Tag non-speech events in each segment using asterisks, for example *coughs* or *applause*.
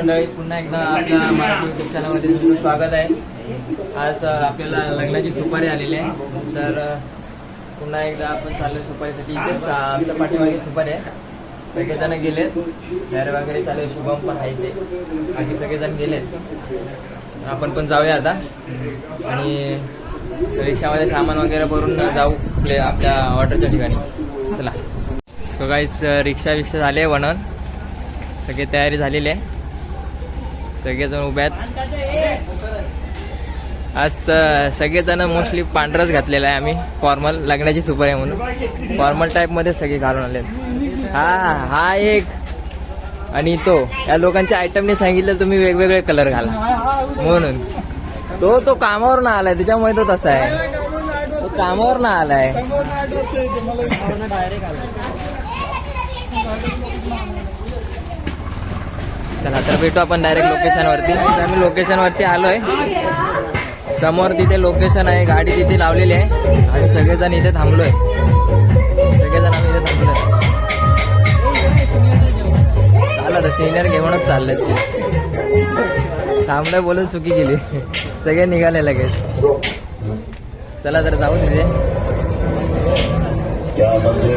मंडळी पुन्हा एकदा आपल्या मराठी युट्यूब चॅनलमध्ये तुमचं स्वागत आहे. आज आपल्याला लग्नाची सुपारी आलेली आहे. तर पुन्हा एकदा आपण चाललो सुपारीसाठी. इथेच आमच्या पाठीमागे सुपारी आहे. सगळेजण गेलेत. डायरे वगैरे चालू आहे. शुभम पण आहे ते बाकी सगळेजण गेलेत. आपण पण जाऊया आता. आणि रिक्षामध्ये सामान वगैरे भरून जाऊ आपल्या आपल्या ऑर्डरच्या ठिकाणी. चला. सो रिक्षा विक्षा झाले बनवून सगळी तयारी झालेली आहे. सगळेजण उभे आहेत. आज सगळेजण मोस्टली पांढरच घातलेला आहे आम्ही. फॉर्मल लग्नाची सुपर आहे म्हणून. फॉर्मल टाईपमध्ये सगळे घालून आले हा हा एक. आणि तो. या लोकांच्या आयटमने सांगितलं तुम्ही वेगवेगळे कलर घाला. म्हणून. तो तो कामावर ना आलाय. त्याच्यामुळे तो तसा आहे. तो कामावर ना आलाय चला तर भेटू आपण डायरेक्ट लोकेशनवरती आम्ही लोकेशनवरती आलोय. समोर तिथे लोकेशन आहे गाडी तिथे लावलेली आहे. आणि सगळेजण इथे थांबलोय. सगळेजण आम्ही इथे थांबलोय. चाललं तर सिनियर घेऊनच चाललंय ते. थांबलोय बोलून चुकी गेली. सगळे निघाले लगेच. चला तर जाऊ तिथे. क्या समझे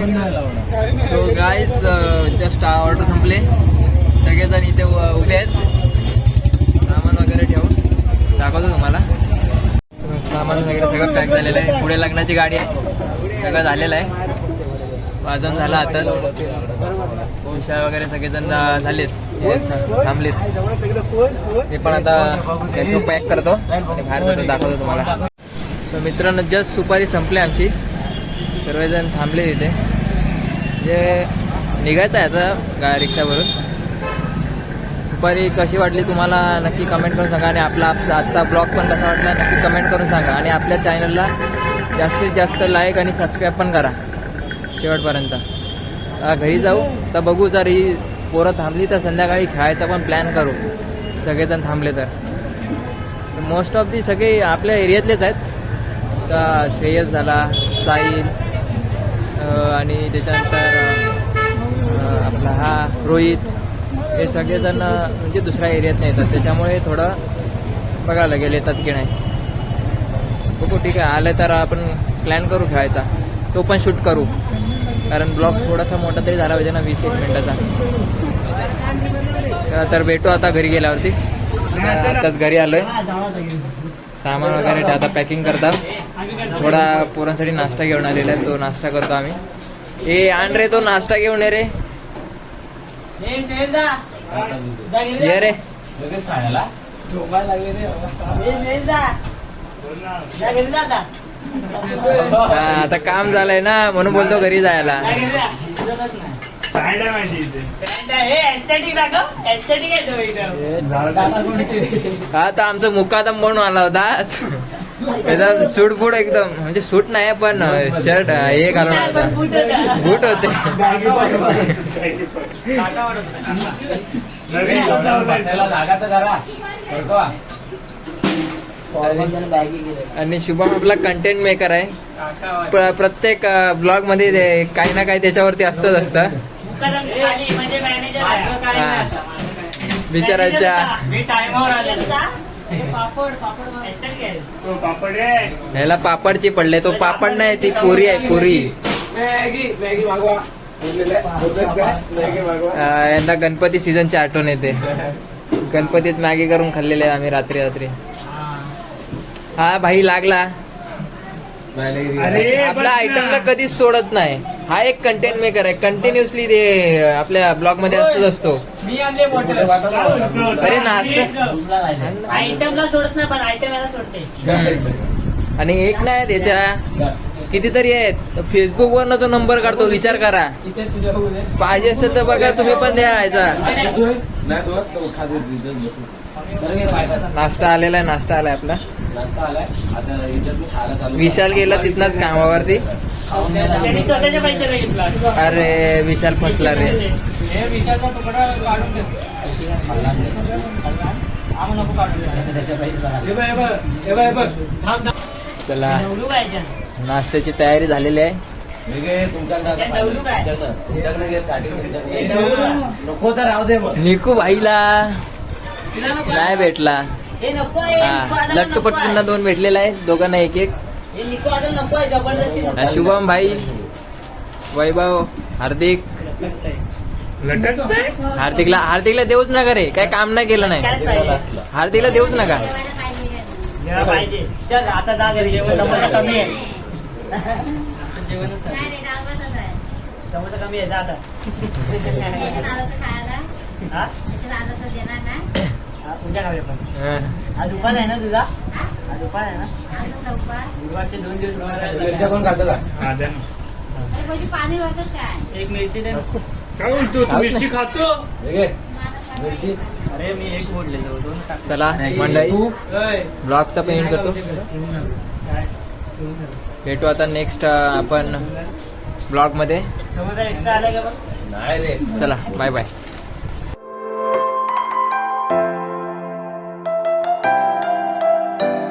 सो गाईज जस्ट ऑर्डर संपले. सगळेजण इथे उभे आहेत. सामान वगैरे ठेवून दाखवतो तुम्हाला. सामान वगैरे सगळं पॅक झालेलं आहे. पुढे लग्नाची गाडी आहे. सगळं झालेलं आहे. वाजवून झाला आताच. उशा वगैरे सगळेजण झालेत. थांबलेत. ते पण आता त्याचं पॅक करतो. बाहेर जातो दाखवतो तुम्हाला. तर मित्रांनो जस्ट सुपारी संपली आमची. सर्वजण थांबले तिथे जे निघायचं आहे आता गा रिक्षावरून. दुपारी कशी वाटली तुम्हाला? नक्की कमेंट करून सांगा आणि आपला आपला आजचा ब्लॉग पण कसा वाटला नक्की कमेंट करून सांगा. आणि आपल्या चॅनलला जास्तीत जास्त लाईक आणि सबस्क्राईब पण करा. शेवटपर्यंत. घरी जाऊ. तर बघू जर ही पोरं थांबली तर संध्याकाळी खेळायचा पण प्लॅन करू. सगळेजण थांबले तर. मोस्ट ऑफ दी सगळे आपल्या एरियातलेच आहेत. तर श्रेयस झाला साईल आणि त्याच्यानंतर आपला हा रोहित हे सगळेजण म्हणजे दुसऱ्या एरियात नाही येतात. त्याच्यामुळे थोडं बघायला लागेल येतात की नाही. बघू ठीक आहे. आलं तर आपण प्लॅन करू खेळायचा. तो पण शूट करू. कारण ब्लॉग थोडासा मोठा तरी झाला पाहिजे ना वीस एक मिनिटाचा. तर- भेटू आता घरी गेल्यावरती. आताच घरी आलोय. सामान वगैरे आता पॅकिंग करतात. थोडा पोरांसाठी नाश्ता घेऊन आलेला आहे तो नाश्ता करतो आम्ही. ए आण रे तो नाश्ता घेऊन ये रे. ये रे. हा, आता काम झालंय ना म्हणून बोलतो घरी जायला. हा तर आमचं मुकादम बनून आला होता आज. एकदम सूट बूट एकदम म्हणजे सूट नाही पण शर्ट हे घालून होता. बूट होते. आणि शुभम आपला कंटेंट मेकर आहे. प्र- प्रत्येक ब्लॉगमध्ये ते काही ना काही त्याच्यावरती असतच असतं. बिचाराच्या ह्याला पापडची पडले तो पापड नाही ती पुरी आहे पुरी. यांना गणपती सीझनची आठवण येते. गणपतीत मॅगी करून खाल्लेले आहे आम्ही रात्री रात्री. हा भाई लागला. आपल्या आयटमला कधीच सोडत नाही. हा एक कंटेंट मेकर आहे. कंटिन्युअसली ते आपल्या ब्लॉगमध्ये असतोच असतो. अरे नाश्ता आयटमला सोडत नाही पण आयटम याला सोडते. आणि एक नाही त्याच्या. कितीतरी आहेत. फेसबुक वर तो नंबर काढतो. विचार करा. पाहिजे असेल तर बघा तुम्ही पण द्यायचा नाश्ता आलेला आहे नाश्ता आलाय आपला. विशाल गेला तिथनच कामावरती. त्यांनी स्वतःच्या पैशाला घेतला अरे विशाल फसला रे. हे विशालचा तुकडा काढून चला. नाश्त्याची तयारी झालेली आहे. नको तर राहू दे निकू भाईला. नाही भेटला. हे लट्टू दोन भेटलेला आहे. दोघांना एक एक. शुभम भाई वैभव हार्दिक. हार्दिकला हार्दिकला देऊच नका रे काय काम नाही केलं नाही. हार्दिकला देऊच नका. कमी आहे. *laughs* *coughs* पण हा. दुकान आहे ना तुझा? हा दुकान आहे ना? गुरुवारचे दोन दिवस मिरच्या कोण खातं का? पाणी वाटत काय? एक मिरची दे ना. काय बोलतो तू मिरची खातो. मिरची. अरे मी एक मोडलेलो दोन टाक चला मंडळी. तू ब्लॉगचा पण एंड करतो. काय? भेटू आता नेक्स्ट आपण ब्लॉगमध्ये समोसा एक्स्ट्रा आला का बघ नाही रे. चला बाय बाय